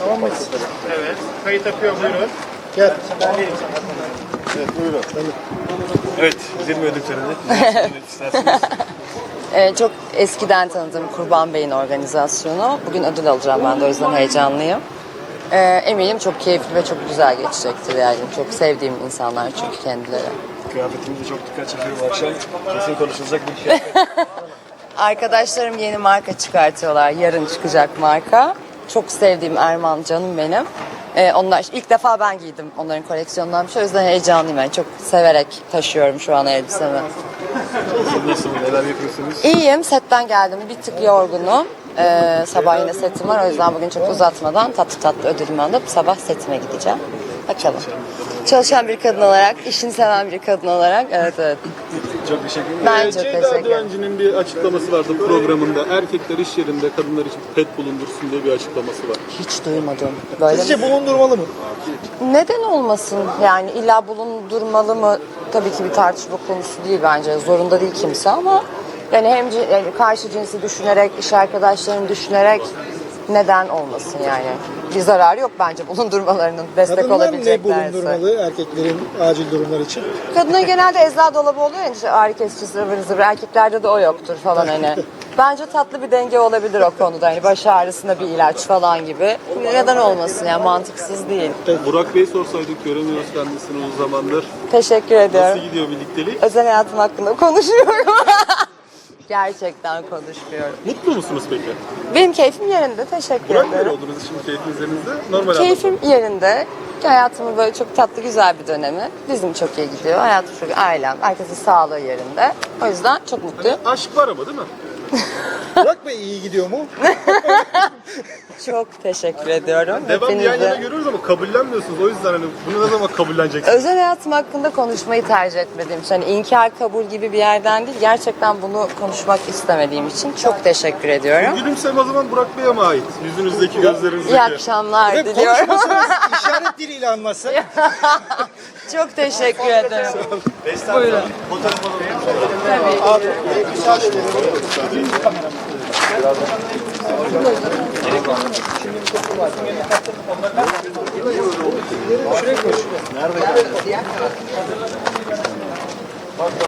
Tamam mıyız? Evet. Kayıt akıyor buyurun. Gel. Evet buyurun. Evet, zirve ödül töreni. Nasıl isterseniz. Ee, çok eskiden tanıdığım Kurban Bey'in organizasyonu. Bugün ödül alacağım ben de o yüzden heyecanlıyım. Ee, eminim çok keyifli ve çok güzel geçecektir yani. Çok sevdiğim insanlar çünkü kendileri. Kıyafetimiz de çok dikkat çekiyor bu akşam. Kesin konuşulacak bir şey. Arkadaşlarım yeni marka çıkartıyorlar. Yarın çıkacak marka. Çok sevdiğim Erman canım benim. Ee, onlar ilk defa ben giydim onların koleksiyonundan bir şey. O yüzden heyecanlıyım. Yani çok severek taşıyorum şu an elbisemi. Siz nasıl, neler yapıyorsunuz? İyiyim. Setten geldim. Bir tık yorgunum. Ee, sabah yine setim var. O yüzden bugün çok uzatmadan tatlı tatlı ödülümü alıp sabah setime gideceğim. Bakalım. Çalışan bir kadın olarak, işini seven bir kadın olarak. Evet evet. Çok teşekkür ederim. Ben Ee, çok Ceyda teşekkür ederim. Düvenci'nin bir açıklaması vardı programında. Erkekler iş yerinde kadınlar için pet bulundursun diye bir açıklaması var. Hiç duymadım. Böyle mi? Sizce bulundurmalı mı? Neden olmasın? Yani illa bulundurmalı mı? Tabii ki bir tartışma konusu değil bence. Zorunda değil kimse ama yani hem yani karşı cinsi düşünerek, iş arkadaşlarını düşünerek neden olmasın yani? Bir zararı yok bence bulundurmalarının destek Kadınlar ne olabileceklerse. bulundurmalı erkeklerin acil durumlar için? Kadının genelde eczacı dolabı oluyor ya işte ağrı kesici zıvır zıvır. Erkeklerde de o yoktur falan hani. Bence tatlı bir denge olabilir o konuda. Hani baş ağrısında bir ilaç falan gibi. Neden olmasın yani mantıksız değil. Burak Bey sorsaydık göremiyoruz kendisini uzun zamandır. Teşekkür ediyorum. Nasıl gidiyor birliktelik? Özel hayatım hakkında konuşuyorum. Gerçekten konuşmuyorum. Mutlu musunuz peki? Benim keyfim yerinde. Teşekkür Burak ederim. oldunuz şimdi keyfiniz yerinizde. Normal Keyfim yerinde. Hayatımın böyle çok tatlı güzel bir dönemi. Bizim çok iyi gidiyor. Hayatım çok ailem. Herkesin sağlığı yerinde. O yüzden çok mutluyum. anlamda. Aşk var ama değil mi? Burak Bey iyi gidiyor mu? Çok teşekkür ediyorum. Devam yan Hepinize. yana görüyoruz ama kabullenmiyorsunuz. O yüzden hani bunu ne zaman kabulleneceksiniz? Özel hayatım hakkında konuşmayı tercih etmediğim için, hani inkar kabul gibi bir yerden değil, gerçekten bunu konuşmak istemediğim için çok teşekkür ediyorum. Gülümseme o zaman Burak Bey'e mi ait? Yüzünüzdeki, gözlerinizdeki. İyi akşamlar Ve diliyorum. konuşmasınız işaret diliyle anlatsa. çok teşekkür ederim. Buyurun. Abi, müsaade edelim. Nerede? Bak